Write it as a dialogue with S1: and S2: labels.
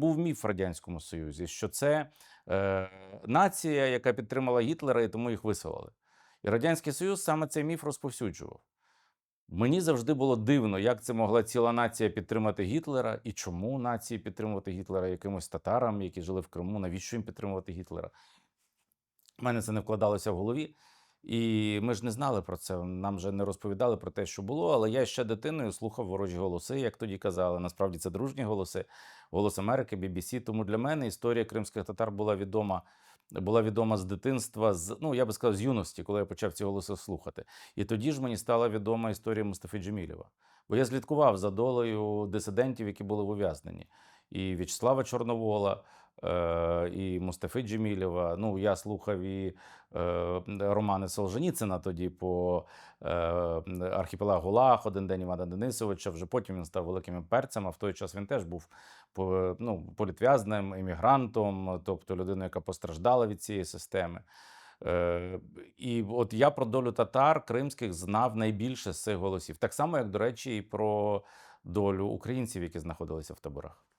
S1: був міф в радянському Союзі, що це е, нація, яка підтримала Гітлера, і тому їх виселили. І радянський Союз саме цей міф розповсюджував. Мені завжди було дивно, як це могла ціла нація підтримати Гітлера, і чому нації підтримувати Гітлера якимось татарам, які жили в Криму, навіщо їм підтримувати Гітлера? У мене це не вкладалося в голові. І ми ж не знали про це. Нам же не розповідали про те, що було. Але я ще дитиною слухав ворожі голоси, як тоді казали. Насправді це дружні голоси, голос Америки, BBC. Тому для мене історія кримських татар була відома. Була відома з дитинства, з ну я би сказав, з юності, коли я почав ці голоси слухати. І тоді ж мені стала відома історія Мустафи Джемілєва. Бо я слідкував за долею дисидентів, які були в ув'язненні. І В'ячеслава Чорновола, е, і Мустафи Джемілєва. Ну, я слухав і е, романи Солженіцина тоді по е, архіпелагу Лах, один день Івана Денисовича. Вже потім він став великим імперцем, а в той час він теж був по- ну, політв'язнем, іммігрантом, тобто людиною, яка постраждала від цієї системи. Е, і от я про долю татар кримських знав найбільше з цих голосів. Так само, як, до речі, і про долю українців, які знаходилися в таборах.